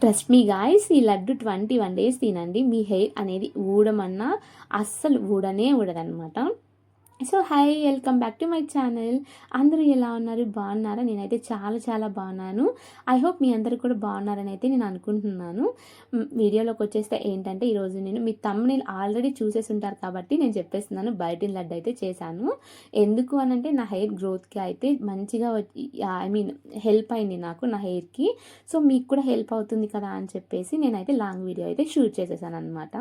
Trust me guys ఈ laddu twenty one days తినండి. మీ hair అనేది ఊడమన్నా అస్సలు ఊడనే ఊడదనమాట so hi welcome back to my channel అందరూ ఎలా ఉన్నారు? బాగున్నారా? నేనైతే చాలా చాలా బాగున్నాను. ఐ హోప్ మీ అందరూ కూడా బాగున్నారని అయితే నేను అనుకుంటున్నాను. వీడియోలోకి వచ్చేస్తే ఏంటంటే ఈరోజు నేను మీ తమ్ముని ఆల్రెడీ చూసేసి ఉంటారు కాబట్టి నేను చెప్పేస్తున్నాను. బయట లడ్డు అయితే చేశాను. ఎందుకు అని అంటే నా హెయిర్ గ్రోత్కి అయితే మంచిగా ఐ మీన్ హెల్ప్ అయింది నాకు నా హెయిర్కి సో మీకు కూడా హెల్ప్ అవుతుంది కదా అని చెప్పేసి నేనైతే లాంగ్ వీడియో అయితే షూట్ చేసేసాను అనమాట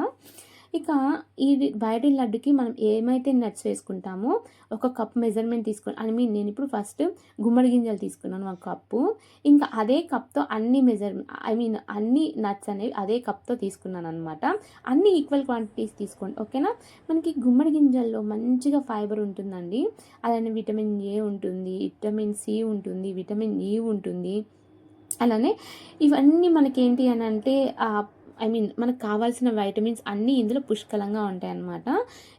ఇక ఈ బయట లడ్డుకి మనం ఏమైతే నట్స్ వేసుకుంటామో ఒక కప్ మెజర్మెంట్ తీసుకుని ఐ మీన్ నేను ఇప్పుడు ఫస్ట్ గుమ్మడి గింజలు తీసుకున్నాను ఒక కప్పు ఇంకా అదే కప్తో అన్ని మెజర్ ఐ మీన్ అన్ని నట్స్ అనేవి అదే కప్తో తీసుకున్నాను అనమాట అన్ని ఈక్వల్ క్వాంటిటీస్ తీసుకోండి ఓకేనా మనకి గుమ్మడి గింజల్లో మంచిగా ఫైబర్ ఉంటుందండి. అలానే విటమిన్ ఏ ఉంటుంది విటమిన్ సి ఉంటుంది విటమిన్ ఈ e ఉంటుంది. అలానే ఇవన్నీ మనకేంటి అని అంటే ఐ మీన్ మనకు కావాల్సిన వైటమిన్స్ అన్నీ ఇందులో పుష్కలంగా ఉంటాయన్నమాట.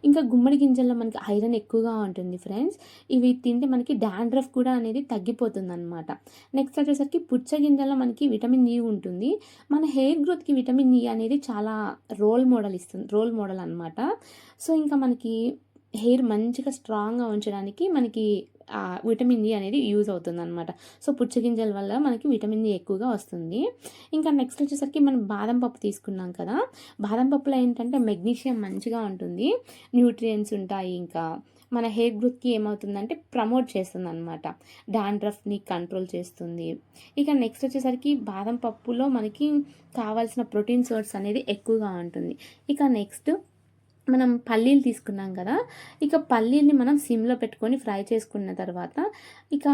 ఇంకా గుమ్మడి గింజల్లో మనకి ఐరన్ ఎక్కువగా ఉంటుంది ఫ్రెండ్స్ ఇవి తింటే మనకి డాండ్రఫ్ కూడా అనేది తగ్గిపోతుంది అనమాట నెక్స్ట్ వచ్చేసరికి పుచ్చ గింజల్లో మనకి విటమిన్ ఈ e ఉంటుంది. మన హెయిర్ గ్రోత్కి విటమిన్ ఈ అనేది చాలా రోల్ మోడల్ ఇస్తుంది రోల్ మోడల్ అనమాట సో ఇంకా మనకి హెయిర్ మంచిగా స్ట్రాంగ్గా ఉంచడానికి మనకి విటమిన్ ఈ అనేది యూజ్ అవుతుంది అనమాట సో పుచ్చగింజల వల్ల మనకి విటమిన్ ఈ ఎక్కువగా వస్తుంది. ఇంకా నెక్స్ట్ వచ్చేసరికి మనం బాదం పప్పు తీసుకున్నాం కదా. బాదం పప్పులో ఏంటంటే మెగ్నీషియం మంచిగా ఉంటుంది. న్యూట్రియంట్స్ ఉంటాయి ఇంకా. మన హెయిర్ గ్రోత్కి ఏమవుతుందంటే ప్రమోట్ చేస్తుంది అనమాట డాండ్రఫ్ని కంట్రోల్ చేస్తుంది. ఇక నెక్స్ట్ వచ్చేసరికి బాదం పప్పులో మనకి కావాల్సిన ప్రోటీన్ సోర్స్ అనేది ఎక్కువగా ఉంటుంది. ఇక నెక్స్ట్ మనం పల్లీలు తీసుకున్నాం కదా ఇక పల్లీల్ని మనం సిమ్లో పెట్టుకొని ఫ్రై చేసుకున్న తర్వాత ఇక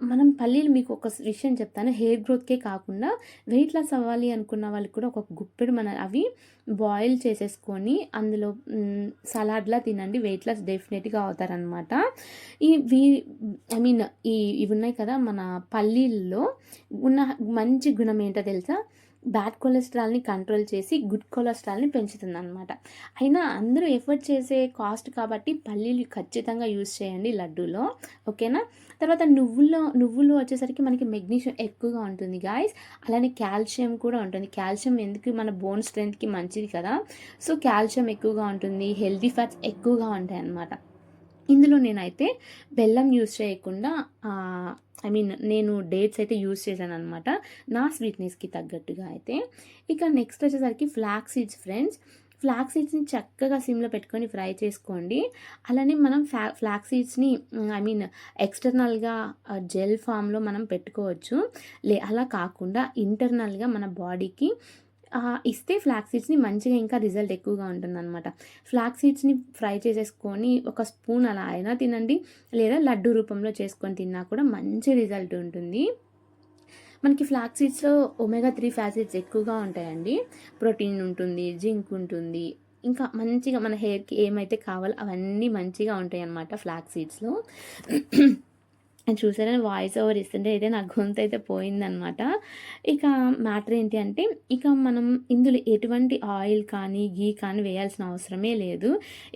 మనం పల్లీలు మీకు ఒక విషయం చెప్తాను. హెయిర్ గ్రోత్కే కాకుండా వెయిట్ లాస్ అవ్వాలి అనుకున్న వాళ్ళకి కూడా ఒక గుప్పెడు మన అవి బాయిల్ చేసేసుకొని అందులో సలాడ్లా తినండి. వెయిట్ లాస్ డెఫినెట్గా అవుతారనమాట ఈ వీ ఐ మీన్ ఈ ఇవి ఉన్నాయి కదా మన పల్లీల్లో ఉన్న మంచి గుణం ఏంటో తెలుసా? బ్యాడ్ కొలెస్ట్రాల్ని కంట్రోల్ చేసి గుడ్ కొలెస్ట్రాల్ని పెంచుతుంది అనమాట అయినా అందరూ ఎఫర్ట్ చేసే కాస్ట్ కాబట్టి పల్లీలు ఖచ్చితంగా యూజ్ చేయండి లడ్డూలో. ఓకేనా? తర్వాత నువ్వుల్లో నువ్వులు వచ్చేసరికి మనకి మెగ్నీషియం ఎక్కువగా ఉంటుంది గాయస్. అలానే కాల్షియం కూడా ఉంటుంది. కాల్షియం ఎందుకు మన బోన్ స్ట్రెంత్కి మంచిది కదా? సో కాల్షియం ఎక్కువగా ఉంటుంది హెల్తీ ఫ్యాట్స్ ఎక్కువగా ఉంటాయి అన్నమాట ఇందులో నేనైతే బెల్లం యూస్ చేయకుండా ఐ మీన్ నేను డేట్స్ అయితే యూస్ చేశాను అనమాట నా స్వీట్నెస్కి తగ్గట్టుగా అయితే. ఇక నెక్స్ట్ వచ్చేసరికి ఫ్లాక్ సీడ్స్ ఫ్రెండ్స్ ఫ్లాక్ సీడ్స్ని చక్కగా సిమ్లో పెట్టుకొని ఫ్రై చేసుకోండి. అలానే మనం ఫ్లా ఫ్లాక్ సీడ్స్ని ఐ మీన్ ఎక్స్టర్నల్గా జెల్ ఫామ్లో మనం పెట్టుకోవచ్చు. లే అలా కాకుండా ఇంటర్నల్గా మన బాడీకి ఇస్తే ఫ్లాక్ సీడ్స్ని మంచిగా ఇంకా రిజల్ట్ ఎక్కువగా ఉంటుందన్నమాట. ఫ్లాక్ సీడ్స్ని ఫ్రై చేసేసుకొని ఒక స్పూన్ అలా అయినా తినండి. లేదా లడ్డు రూపంలో చేసుకొని తిన్నా కూడా మంచి రిజల్ట్ ఉంటుంది. మనకి ఫ్లాక్ సీడ్స్లో ఒమేగా త్రీ ఫ్యాసిడ్స్ ఎక్కువగా ఉంటాయండి. ప్రోటీన్ ఉంటుంది జింక్ ఉంటుంది. ఇంకా మంచిగా మన హెయిర్కి ఏమైతే కావాలో అవన్నీ మంచిగా ఉంటాయి అన్నమాట ఫ్లాక్ సీడ్స్లో చూసారా వాయిస్ ఓవర్ ఇస్తుంటే అయితే నా గొంతు అయితే పోయిందనమాట. ఇక మ్యాటర్ ఏంటి అంటే ఇక మనం ఇందులో ఎటువంటి ఆయిల్ కానీ గీ కానీ వేయాల్సిన అవసరమే లేదు.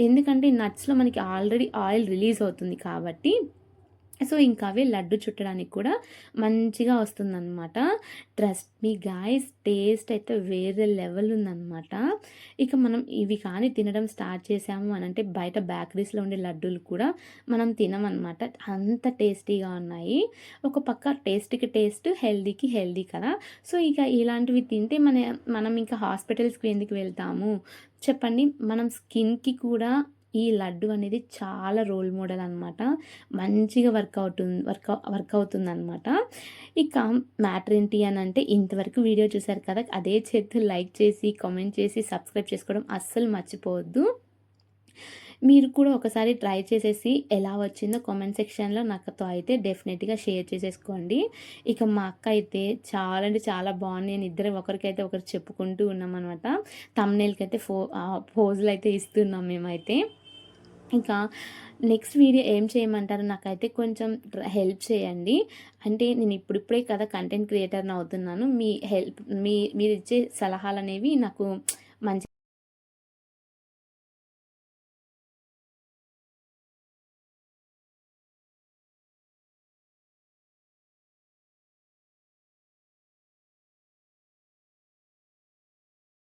ఎందుకంటే నట్స్లో మనకి ఆల్రెడీ ఆయిల్ రిలీజ్ అవుతుంది కాబట్టి సో ఇంకా అవి లడ్డు చుట్టడానికి కూడా మంచిగా వస్తుందన్నమాట. ట్రస్ట్ మీ గాయస్ టేస్ట్ అయితే వేరే లెవెల్ ఉందన్నమాట. ఇక మనం ఇవి కానీ తినడం స్టార్ట్ చేసాము అని అంటే బయట బేకరీస్లో ఉండే లడ్డూలు కూడా మనం తినమన్నమాట. అంత టేస్టీగా ఉన్నాయి. ఒక పక్క టేస్ట్కి టేస్ట్ హెల్దీకి హెల్దీ కదా. సో ఇక ఇలాంటివి తింటే మన మనం ఇంకా హాస్పిటల్స్కి ఎందుకు వెళ్తాము? చెప్పండి. మనం స్కిన్కి కూడా ఈ లడ్డు అనేది చాలా రోల్ మోడల్ అనమాట మంచిగా వర్క్ అవుతుంది వర్క్ వర్క్ అవుతుంది అనమాట ఇక మ్యాటర్ ఏంటి అని అంటే ఇంతవరకు వీడియో చూసారు కదా అదే చేతి లైక్ చేసి కామెంట్ చేసి సబ్స్క్రైబ్ చేసుకోవడం అస్సలు మర్చిపోవద్దు. మీరు కూడా ఒకసారి ట్రై చేసేసి ఎలా వచ్చిందో కామెంట్ సెక్షన్లో నాకుతో అయితే డెఫినెట్గా షేర్ చేసేసుకోండి. ఇక మా అక్క అయితే చాలా అంటే చాలా బాగుంది. నేను ఇద్దరు ఒకరికైతే ఒకరు చెప్పుకుంటూ ఉన్నామన్నమాట. తమ్నేల్కి అయితే ఫో పోజులు అయితే ఇస్తున్నాం మేమైతే. ఇంకా నెక్స్ట్ వీడియో ఏం చేయమంటారు నాకైతే కొంచెం హెల్ప్ చేయండి. అంటే నేను ఇప్పుడిప్పుడే కదా కంటెంట్ క్రియేటర్ని అవుతున్నాను. మీ హెల్ప్ మీ మీరు ఇచ్చే సలహాలు అనేవి నాకు మంచి